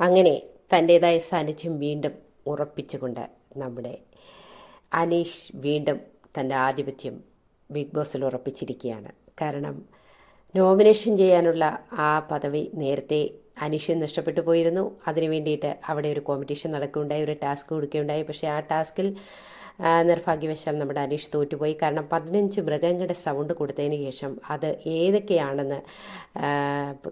അങ്ങനെ തന്റേതായ സാന്നിധ്യം വീണ്ടും ഉറപ്പിച്ചുകൊണ്ട് നമ്മുടെ അനീഷ് വീണ്ടും തന്റെ ആധിപത്യം ബിഗ് ബോസിൽ ഉറപ്പിച്ചിരിക്കുകയാണ്. കാരണം നോമിനേഷൻ ചെയ്യാനുള്ള ആ പദവി നേരത്തെ അനീഷ് നഷ്ടപ്പെട്ടു പോയിരുന്നു. അതിനു വേണ്ടിയിട്ട് അവിടെ ഒരു കോമ്പറ്റീഷൻ നടക്കുകയുണ്ടായി ഒരു ടാസ്ക് കൊടുക്കുകയുണ്ടായി. പക്ഷേ ആ ടാസ്കിൽ നിർഭാഗ്യവശാൽ നമ്മുടെ അനീഷ് തോറ്റുപോയി. കാരണം പതിനഞ്ച് മൃഗങ്ങളുടെ സൗണ്ട് കൊടുത്തതിന് ശേഷം അത് ഏതൊക്കെയാണെന്ന്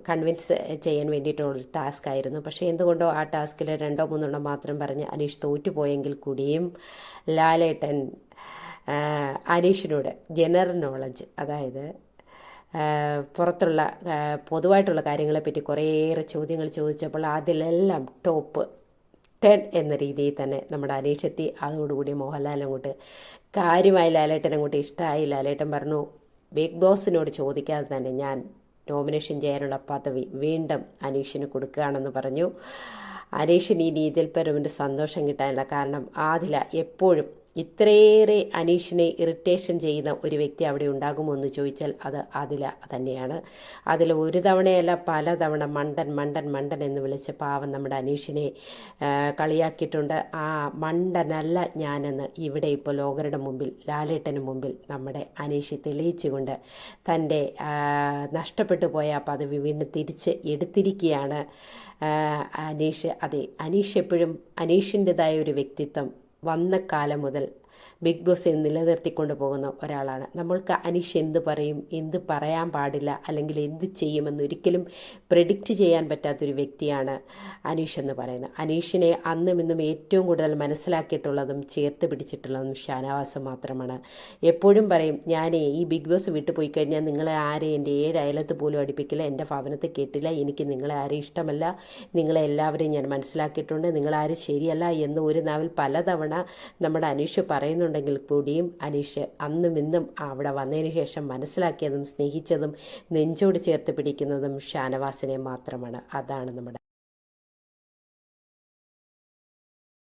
കൺവിൻസ് ചെയ്യാൻ വേണ്ടിയിട്ടുള്ള ടാസ്ക് ആയിരുന്നു. പക്ഷേ എന്തുകൊണ്ടോ ആ ടാസ്കിൽ രണ്ടോ മൂന്നെണ്ണം മാത്രം പറഞ്ഞ് അനീഷ് തോറ്റുപോയെങ്കിൽ കൂടിയും ലാലേട്ടൻ അനീഷിനോട് ജനറൽ നോളജ് അതായത് പുറത്തുള്ള പൊതുവായിട്ടുള്ള കാര്യങ്ങളെപ്പറ്റി കുറേയേറെ ചോദ്യങ്ങൾ ചോദിച്ചപ്പോൾ അതിലെല്ലാം ടോപ്പ് ടെൻ എന്ന രീതിയിൽ തന്നെ നമ്മുടെ അനീഷെത്തി അതോടുകൂടി മോഹൻലാൽ അങ്ങോട്ട് കാര്യമായി ലാലേട്ടൻ അങ്ങോട്ട് ഇഷ്ടമായി ലാലേട്ടൻ പറഞ്ഞു ബിഗ് ബോസിനോട് ചോദിക്കാതെ തന്നെ ഞാൻ നോമിനേഷൻ ചെയ്യാനുള്ള പദവി വീണ്ടും അനീഷിന് കൊടുക്കുകയാണെന്ന് പറഞ്ഞു. അനീഷിന് ഈ പരമിന്റെ സന്തോഷം കിട്ടാനില്ല. കാരണം ആദില എപ്പോഴും ഇത്രയേറെ അനീഷിനെ ഇറിറ്റേഷൻ ചെയ്യുന്ന ഒരു വ്യക്തി അവിടെ ഉണ്ടാകുമോ എന്ന് ചോദിച്ചാൽ അത് അതില തന്നെയാണ്. അതിൽ ഒരു തവണയല്ല പല തവണ മണ്ടൻ മണ്ടൻ മണ്ടൻ എന്ന് വിളിച്ച പാവം നമ്മുടെ അനീഷിനെ കളിയാക്കിയിട്ടുണ്ട്. ആ മണ്ടനല്ല ഞാനെന്ന് ഇവിടെ ഇപ്പോൾ ലോകരുടെ മുമ്പിൽ ലാലേട്ടന് മുമ്പിൽ നമ്മുടെ അനീഷ് തെളിയിച്ചുകൊണ്ട് തന്റെ നഷ്ടപ്പെട്ടു പോയ പദവി വീണ്ടും തിരിച്ച് എടുത്തിരിക്കുകയാണ്. അനീഷ് അതെ അനീഷ് എപ്പോഴും അനീഷിന്റെതായ ഒരു വ്യക്തിത്വം വന്ന കാലം മുതൽ. ബിഗ് ബോസിൽ നിലനിർത്തിക്കൊണ്ട് പോകുന്ന ഒരാളാണ്. നമ്മൾക്ക് അനീഷ് എന്ത് പറയും എന്ത് പറയാൻ പാടില്ല അല്ലെങ്കിൽ എന്ത് ചെയ്യുമെന്ന് ഒരിക്കലും പ്രെഡിക്റ്റ് ചെയ്യാൻ പറ്റാത്തൊരു വ്യക്തിയാണ് അനീഷ് എന്ന് പറയുന്നത്. അനീഷിനെ അന്നും ഇന്നും ഏറ്റവും കൂടുതൽ മനസ്സിലാക്കിയിട്ടുള്ളതും ചേർത്ത് പിടിച്ചിട്ടുള്ളതും ഷാനവാസ് മാത്രമാണ്. എപ്പോഴും പറയും ഞാൻ ഈ ബിഗ് ബോസ് വിട്ടു പോയി കഴിഞ്ഞാൽ നിങ്ങളെ ആരെ എന്റെ ഏഴ് അയലത്ത് പോലും അടുപ്പിക്കില്ല എന്റെ ഭവനത്തെ കേട്ടില്ല എനിക്ക് നിങ്ങളെ ആരെയും ഇഷ്ടമല്ല നിങ്ങളെ എല്ലാവരെയും ഞാൻ മനസ്സിലാക്കിയിട്ടുണ്ട് നിങ്ങളാരും ശരിയല്ല എന്ന് ഒരു നാവിൽ പലതവണ നമ്മുടെ അനീഷ് പറയുന്നുണ്ടെങ്കിൽ കൂടിയും അനീഷ് അന്നും ഇന്നും അവിടെ വന്നതിന് ശേഷം മനസ്സിലാക്കിയതും സ്നേഹിച്ചതും നെഞ്ചോട് ചേർത്ത് പിടിക്കുന്നതും ഷാനവാസിനെ മാത്രമാണ്. അതാണ് നമ്മുടെ